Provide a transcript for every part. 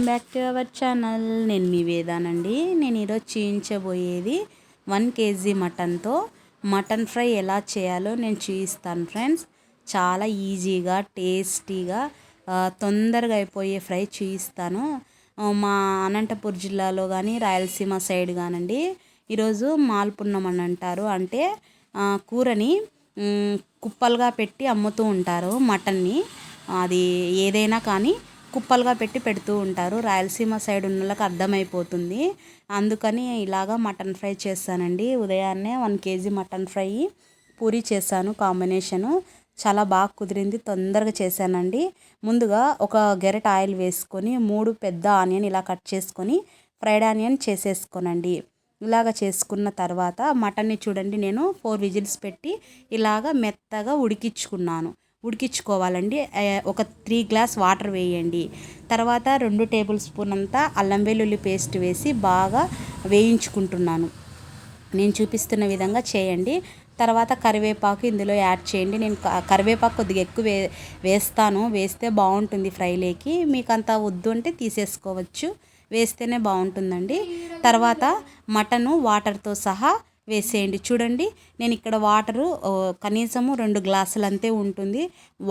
Welcome back to our channel. నేను మీ వేదానండి. నేను ఈరోజు చేయించబోయేది వన్ కేజీ మటన్తో. మటన్ ఫ్రై ఎలా చేయాలో నేను చూపిస్తాను ఫ్రెండ్స్. చాలా ఈజీగా టేస్టీగా తొందరగా అయిపోయే ఫ్రై చూపిస్తాను. మా అనంతపూర్ జిల్లాలో కానీ రాయలసీమ సైడ్ కానండి ఈరోజు మాల్పున్నం అని అంటారు. అంటే కూరని కుప్పలుగా పెట్టి అమ్ముతూ ఉంటారు మటన్ని. అది ఏదైనా కానీ కుప్పలుగా పెట్టి పెడుతూ ఉంటారు. రాయలసీమ సైడ్ ఉన్న వాళ్ళకి అర్థమైపోతుంది. అందుకని ఇలాగా మటన్ ఫ్రై చేస్తానండి. ఉదయాన్నే one KG mutton fry puri చేశాను కాంబినేషను. చాలా బాగా కుదిరింది. తొందరగా చేశానండి. ముందుగా ఒక గెరెట్ ఆయిల్ వేసుకొని మూడు పెద్ద ఆనియన్ ఇలా కట్ చేసుకొని ఫ్రైడ్ ఆనియన్ చేసేసుకోనండి. ఇలాగ చేసుకున్న తర్వాత మటన్ని చూడండి నేను ఫోర్ విజిల్స్ పెట్టి ఇలాగ మెత్తగా ఉడికించుకున్నాను. ఉడికించుకోవాలండి. ఒక త్రీ గ్లాస్ వాటర్ వేయండి. తర్వాత రెండు టేబుల్ స్పూన్ అంతా అల్లం వెల్లుల్లి పేస్ట్ వేసి బాగా వేయించుకుంటున్నాను. నేను చూపిస్తున్న విధంగా చేయండి. తర్వాత కరివేపాకు ఇందులో యాడ్ చేయండి. నేను కరివేపాకు కొద్దిగా ఎక్కువ వే వేస్తాను. వేస్తే బాగుంటుంది ఫ్రైలేకి. మీకు అంత వద్దు అంటే తీసేసుకోవచ్చు. వేస్తేనే బాగుంటుందండి. తర్వాత మటను వాటర్తో సహా వేసేయండి. చూడండి నేను ఇక్కడ వాటరు కనీసము రెండు గ్లాసులు అంతే ఉంటుంది.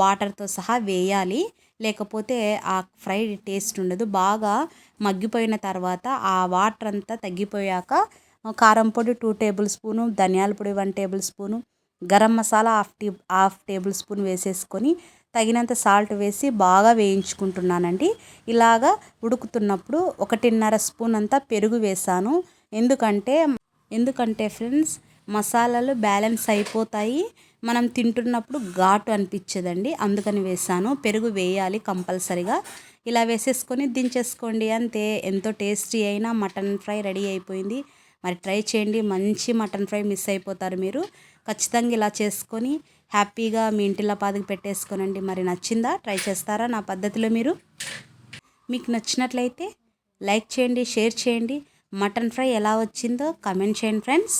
వాటర్తో సహా వేయాలి. లేకపోతే ఆ ఫ్రై టేస్ట్ ఉండదు. బాగా మగ్గిపోయిన తర్వాత ఆ వాటర్ అంతా తగ్గిపోయాక కారం పొడి టూ టేబుల్ స్పూను ధనియాల పొడి one tablespoon garam masala half tea half tablespoon వేసేసుకొని తగినంత సాల్ట్ వేసి బాగా వేయించుకుంటున్నానండి. ఇలాగా ఉడుకుతున్నప్పుడు ఒకటిన్నర స్పూన్ అంతా పెరుగు వేసాను. ఎందుకంటే ఎందుకంటే ఫ్రెండ్స్ మసాలాలు బ్యాలెన్స్ అయిపోతాయి. మనం తింటున్నప్పుడు ఘాటు అనిపించదండి. అందుకని వేసాను. పెరుగు వేయాలి కంపల్సరిగా. ఇలా వేసేసుకొని దించేసుకోండి. అంతే. ఎంతో టేస్టీ అయినా మటన్ ఫ్రై రెడీ అయిపోయింది. మరి ట్రై చేయండి. మంచి మటన్ ఫ్రై మిస్ అయిపోతారు మీరు. ఖచ్చితంగా ఇలా చేసుకొని హ్యాపీగా మీ ఇంటిలో పాదికి పెట్టేసుకోనండి. మరి నచ్చిందా? ట్రై చేస్తారా? నా పద్ధతిలో మీరు. మీకు నచ్చినట్లయితే లైక్ చేయండి షేర్ చేయండి. మటన్ ఫ్రై ఎలా వచ్చిందో కమెంట్ చేయండి ఫ్రెండ్స్.